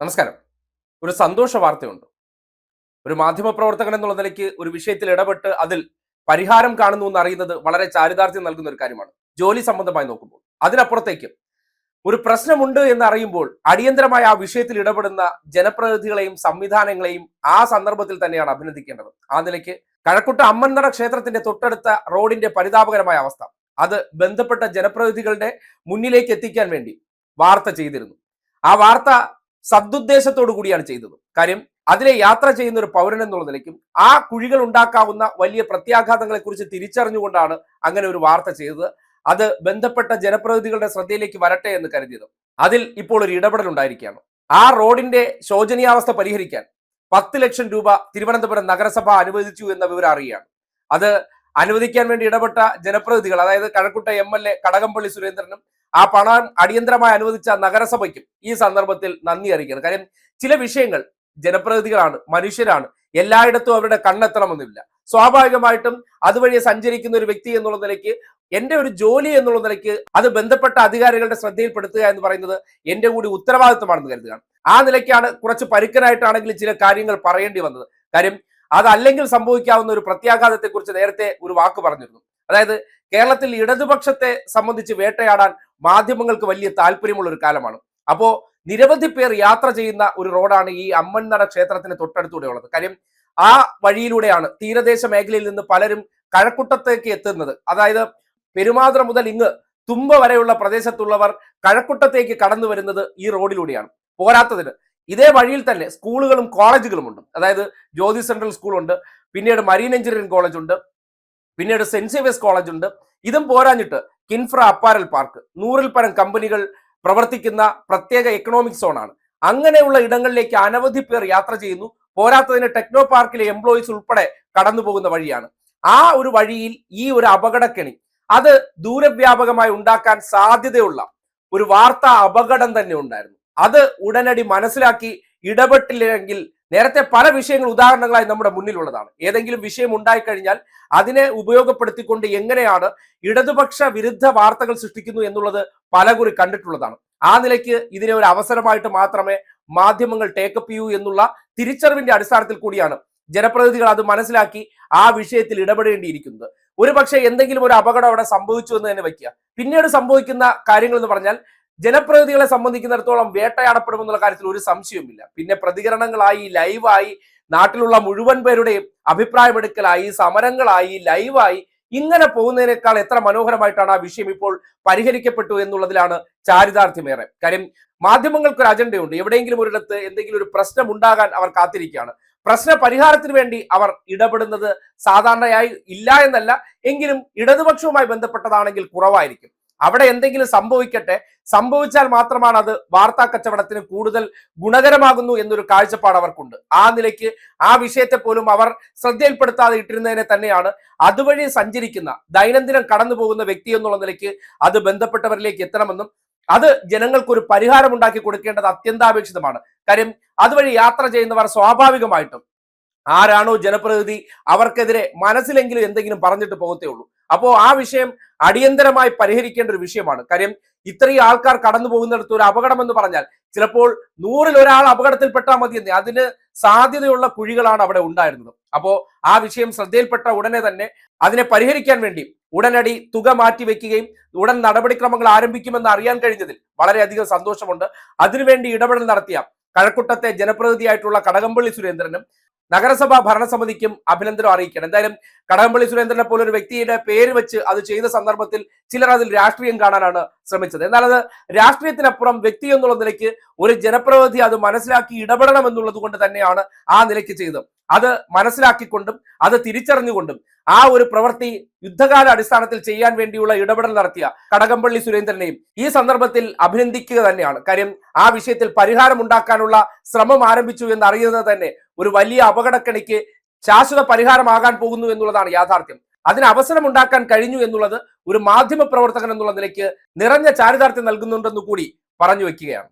നമസ്കാരം. ഒരു സന്തോഷ വാർത്തയുണ്ട്. ഒരു മാധ്യമപ്രവർത്തകൻ എന്നുള്ള നിലയ്ക്ക് ഒരു വിഷയത്തിൽ ഇടപെട്ട് അതിൽ പരിഹാരം കാണുന്നു എന്ന് അറിയുന്നത് വളരെ ചാരിതാർത്ഥ്യം നൽകുന്ന ഒരു കാര്യമാണ്. ജോലി സംബന്ധമായി നോക്കുമ്പോൾ. അതിനപ്പുറത്തേക്ക് ഒരു പ്രശ്നമുണ്ട് എന്ന് അറിയുമ്പോൾ അടിയന്തരമായ ആ വിഷയത്തിൽ ഇടപെടുന്ന ജനപ്രതിനിധികളെയും സംവിധാനങ്ങളെയും ആ സന്ദർഭത്തിൽ തന്നെയാണ് അഭിനന്ദിക്കേണ്ടത്. ആ നിലയ്ക്ക് കഴക്കുട്ട അമ്മൻനട ക്ഷേത്രത്തിന്റെ തൊട്ടടുത്ത റോഡിന്റെ പരിതാപകരമായ അവസ്ഥ. അത് ബന്ധപ്പെട്ട ജനപ്രതിനിധികളുടെ മുന്നിലേക്ക് എത്തിക്കാൻ വേണ്ടി വാർത്ത ചെയ്തിരുന്നു. ആ വാർത്ത സദുദ്ദേശത്തോടു കൂടിയാണ് ചെയ്തത്. കാര്യം അതിലെ യാത്ര ചെയ്യുന്ന ഒരു പൗരൻ എന്നുള്ള നിലയ്ക്കും ആ കുഴികൾ ഉണ്ടാക്കാവുന്ന വലിയ പ്രത്യാഘാതങ്ങളെ കുറിച്ച് തിരിച്ചറിഞ്ഞുകൊണ്ടാണ് അങ്ങനെ ഒരു വാർത്ത ചെയ്തത്. അത് ബന്ധപ്പെട്ട ജനപ്രതിനിധികളുടെ ശ്രദ്ധയിലേക്ക് വരട്ടെ എന്ന് കരുതിയത്. അതിൽ ഇപ്പോൾ ഒരു ഇടപെടൽ ഉണ്ടായിരിക്കുകയാണ്. ആ റോഡിന്റെ ശോചനീയാവസ്ഥ പരിഹരിക്കാൻ പത്ത് ലക്ഷം രൂപ തിരുവനന്തപുരം നഗരസഭ അനുവദിച്ചു എന്ന വിവരം അറിയുകയാണ്. അത് അനുവദിക്കാൻ വേണ്ടി ഇടപെട്ട ജനപ്രതിനിധികൾ അതായത് Kazhakkoottam M L A Kadakampally സുരേന്ദ്രനും ആ പണം അടിയന്തരമായി അനുവദിച്ച നഗരസഭയ്ക്കും ഈ സന്ദർഭത്തിൽ നന്ദി അറിയിക്കണം കാര്യം ചില വിഷയങ്ങൾ ജനപ്രതിനിധികളാണ് മനുഷ്യരാണ് എല്ലായിടത്തും അവരുടെ കണ്ണെത്തണമെന്നില്ല. സ്വാഭാവികമായിട്ടും അതുവഴി സഞ്ചരിക്കുന്ന ഒരു വ്യക്തി എന്നുള്ള നിലയ്ക്ക് എന്റെ ഒരു ജോലി എന്നുള്ള നിലയ്ക്ക് അത് ബന്ധപ്പെട്ട അധികാരികളുടെ ശ്രദ്ധയിൽപ്പെടുത്തുക എന്ന് പറയുന്നത് എന്റെ കൂടി ഉത്തരവാദിത്തമാണെന്ന് കരുതുകയാണ്. ആ നിലയ്ക്കാണ് കുറച്ച് പരുക്കനായിട്ടാണെങ്കിലും ചില കാര്യങ്ങൾ പറയേണ്ടി വന്നത്. കാര്യം അതല്ലെങ്കിൽ സംഭവിക്കാവുന്ന ഒരു പ്രത്യാഘാതത്തെ കുറിച്ച് നേരത്തെ ഒരു വാക്ക് പറഞ്ഞിരുന്നു. അതായത് കേരളത്തിൽ ഇടതുപക്ഷത്തെ സംബന്ധിച്ച് വേട്ടയാടാൻ മാധ്യമങ്ങൾക്ക് വലിയ താല്പര്യമുള്ള ഒരു കാലമാണ്. അപ്പോ നിരവധി പേർ യാത്ര ചെയ്യുന്ന ഒരു റോഡാണ് ഈ അമ്മൻനട ക്ഷേത്രത്തിന് തൊട്ടടുത്തൂടെ ഉള്ളത് കാര്യം ആ വഴിയിലൂടെയാണ് തീരദേശ മേഖലയിൽ നിന്ന് പലരും കഴക്കുട്ടത്തേക്ക് എത്തുന്നത്. അതായത് പെരുമാതുറ മുതൽ ഇങ്ങ് തുമ്പ വരെയുള്ള പ്രദേശത്തുള്ളവർ കഴക്കുട്ടത്തേക്ക് കടന്നു വരുന്നത് ഈ റോഡിലൂടെയാണ്. പോരാത്തതിന് ഇതേ വഴിയിൽ തന്നെ സ്കൂളുകളും കോളേജുകളും ഉണ്ട് അതായത് ജ്യോതി സെൻട്രൽ സ്കൂളുണ്ട് പിന്നീട് മരീൻ എഞ്ചിനീയറിംഗ് കോളേജ് ഉണ്ട് പിന്നീട് സെന്റ് സേവിയേഴ്സ് കോളേജ് ഉണ്ട് ഇതും പോരാഞ്ഞിട്ട് കിൻഫ്ര അപ്പാരൽ പാർക്ക് നൂറിൽ പരം കമ്പനികൾ പ്രവർത്തിക്കുന്ന പ്രത്യേക എക്കണോമിക് സോണാണ് അങ്ങനെയുള്ള ഇടങ്ങളിലേക്ക് അനവധി പേർ യാത്ര ചെയ്യുന്നു. പോരാത്തതിന് ടെക്നോ പാർക്കിലെ എംപ്ലോയീസ് ഉൾപ്പെടെ കടന്നു പോകുന്ന വഴിയാണ്. ആ ഒരു വഴിയിൽ ഈ ഒരു അപകടക്കെണി അത് ദൂരവ്യാപകമായി ഉണ്ടാക്കാൻ സാധ്യതയുള്ള ഒരു വാർത്താ അപകടം തന്നെ ഉണ്ടായിരുന്നു. അത് ഉടനടി മനസ്സിലാക്കി ഇടപെട്ടില്ലെങ്കിൽ നേരത്തെ പല വിഷയങ്ങൾ ഉദാഹരണങ്ങളായി നമ്മുടെ മുന്നിലുള്ളതാണ്. ഏതെങ്കിലും വിഷയം ഉണ്ടായിക്കഴിഞ്ഞാൽ അതിനെ ഉപയോഗപ്പെടുത്തിക്കൊണ്ട് എങ്ങനെയാണ് ഇടതുപക്ഷ വിരുദ്ധ വാർത്തകൾ സൃഷ്ടിക്കുന്നു എന്നുള്ളത് പലകുറി കണ്ടിട്ടുള്ളതാണ്. ആ നിലയ്ക്ക് ഇതിനെ ഒരു അവസരമായിട്ട് മാത്രമേ മാധ്യമങ്ങൾ ടേക്കപ്പ് ചെയ്യൂ എന്നുള്ള തിരിച്ചറിവിന്റെ അടിസ്ഥാനത്തിൽ കൂടിയാണ് ജനപ്രതിനിധികൾ അത് മനസ്സിലാക്കി ആ വിഷയത്തിൽ ഇടപെടേണ്ടിയിരിക്കുന്നത്. ഒരു പക്ഷേ എന്തെങ്കിലും ഒരു അപകടം അവിടെ സംഭവിച്ചു എന്ന് തന്നെ വയ്ക്കുക. പിന്നീട് സംഭവിക്കുന്ന കാര്യങ്ങൾ എന്ന് പറഞ്ഞാൽ ജനപ്രതിനിധികളെ സംബന്ധിക്കുന്നിടത്തോളം വേട്ടയാടപ്പെടുമെന്നുള്ള കാര്യത്തിൽ ഒരു സംശയവുമില്ല. പിന്നെ പ്രതികരണങ്ങളായി ലൈവായി നാട്ടിലുള്ള മുഴുവൻ പേരുടെയും അഭിപ്രായമെടുക്കലായി സമരങ്ങളായി ലൈവായി ഇങ്ങനെ പോകുന്നതിനേക്കാൾ എത്ര മനോഹരമായിട്ടാണ് ആ വിഷയം ഇപ്പോൾ പരിഹരിക്കപ്പെട്ടു എന്നുള്ളതിലാണ് ചാരിതാർത്ഥ്യമേറെ. കാര്യം മാധ്യമങ്ങൾക്ക് ഒരു അജണ്ടയുണ്ട്. എവിടെയെങ്കിലും ഒരിടത്ത് എന്തെങ്കിലും ഒരു പ്രശ്നം ഉണ്ടാകാൻ അവർ കാത്തിരിക്കുകയാണ്. പ്രശ്ന പരിഹാരത്തിന് വേണ്ടി അവർ ഇടപെടുന്നത് സാധാരണയായി ഇല്ല എന്നല്ല. എങ്കിലും ഇടതുപക്ഷവുമായി ബന്ധപ്പെട്ടതാണെങ്കിൽ കുറവായിരിക്കും. അവിടെ എന്തെങ്കിലും സംഭവിക്കട്ടെ സംഭവിച്ചാൽ മാത്രമാണ് അത് വാർത്താ കച്ചവടത്തിന് കൂടുതൽ ഗുണകരമാകുന്നു എന്നൊരു കാഴ്ചപ്പാട് അവർക്കുണ്ട്. ആ നിലയ്ക്ക് ആ വിഷയത്തെ പോലും അവർ ശ്രദ്ധയിൽപ്പെടുത്താതെ ഇട്ടിരുന്നതിനെ തന്നെയാണ് അതുവഴി സഞ്ചരിക്കുന്ന ദൈനംദിനം കടന്നു പോകുന്ന വ്യക്തി എന്നുള്ള നിലയ്ക്ക് അത് ബന്ധപ്പെട്ടവരിലേക്ക് എത്തണമെന്നും അത് ജനങ്ങൾക്കൊരു പരിഹാരം ഉണ്ടാക്കി കൊടുക്കേണ്ടത് അത്യന്താപേക്ഷിതമാണ്. കാര്യം അതുവഴി യാത്ര ചെയ്യുന്നവർ സ്വാഭാവികമായിട്ടും ആരാണോ ജനപ്രതിനിധി അവർക്കെതിരെ മനസ്സിലെങ്കിലും എന്തെങ്കിലും പറഞ്ഞിട്ട് പോകത്തേ ഉള്ളൂ. അപ്പോ ആ വിഷയം അടിയന്തരമായി പരിഹരിക്കേണ്ട ഒരു വിഷയമാണ്. കാര്യം ഇത്രയും ആൾക്കാർ കടന്നു പോകുന്നിടത്ത് ഒരു അപകടം എന്ന് പറഞ്ഞാൽ ചിലപ്പോൾ നൂറിൽ ഒരാൾ അപകടത്തിൽപ്പെട്ടാൽ മതി എന്ന് അതിന് സാധ്യതയുള്ള കുഴികളാണ് അവിടെ ഉണ്ടായിരുന്നത്. അപ്പോ ആ വിഷയം ശ്രദ്ധയിൽപ്പെട്ട ഉടനെ തന്നെ അതിനെ പരിഹരിക്കാൻ വേണ്ടി ഉടനടി തുക മാറ്റിവെക്കുകയും ഉടൻ നടപടിക്രമങ്ങൾ ആരംഭിക്കുമെന്ന് അറിയാൻ കഴിഞ്ഞതിൽ വളരെയധികം സന്തോഷമുണ്ട്. അതിനുവേണ്ടി ഇടപെടൽ നടത്തിയ കഴക്കൂട്ടത്തെ ജനപ്രതിനിധിയായിട്ടുള്ള കടകംപള്ളി സുരേന്ദ്രനും നഗരസഭാ ഭരണസമിതിക്കും അഭിനന്ദനം അറിയിക്കണം എന്തായാലും കടകംപള്ളി സുരേന്ദ്രനെ പോലൊരു വ്യക്തിയുടെ പേര് വെച്ച് അത് ചെയ്ത സന്ദർഭത്തിൽ ചിലർ അതിൽ രാഷ്ട്രീയം കാണാനാണ് ശ്രമിച്ചത്. എന്നാൽ അത് രാഷ്ട്രീയത്തിനപ്പുറം വ്യക്തി എന്നുള്ള നിലയ്ക്ക് ഒരു ജനപ്രതിനിധി അത് മനസ്സിലാക്കി ഇടപെടണം എന്നുള്ളത് കൊണ്ട് തന്നെയാണ് ആ നിലയ്ക്ക് ചെയ്തത്. അത് മനസ്സിലാക്കിക്കൊണ്ടും അത് തിരിച്ചറിഞ്ഞുകൊണ്ടും ആ ഒരു പ്രവൃത്തി യുദ്ധകാല അടിസ്ഥാനത്തിൽ ചെയ്യാൻ വേണ്ടിയുള്ള ഇടപെടൽ നടത്തിയ കടകംപള്ളി സുരേന്ദ്രനെയും ഈ സന്ദർഭത്തിൽ അഭിനന്ദിക്കുക തന്നെയാണ്. കാര്യം ആ വിഷയത്തിൽ പരിഹാരം ഉണ്ടാക്കാനുള്ള ശ്രമം ആരംഭിച്ചു എന്ന് അറിയുന്നത് തന്നെ ഒരു വലിയ അപകടക്കണിക്ക് ശാശ്വത പരിഹാരമാകാൻ പോകുന്നു എന്നുള്ളതാണ് യാഥാർത്ഥ്യം. അതിന് അവസരം ഉണ്ടാക്കാൻ കഴിഞ്ഞു എന്നുള്ളത് ഒരു മാധ്യമ പ്രവർത്തകൻ എന്നുള്ള നിലയ്ക്ക് നിറഞ്ഞ ചാരിതാർത്ഥ്യം നൽകുന്നുണ്ടെന്നു കൂടി പറഞ്ഞു വെക്കുകയാണ്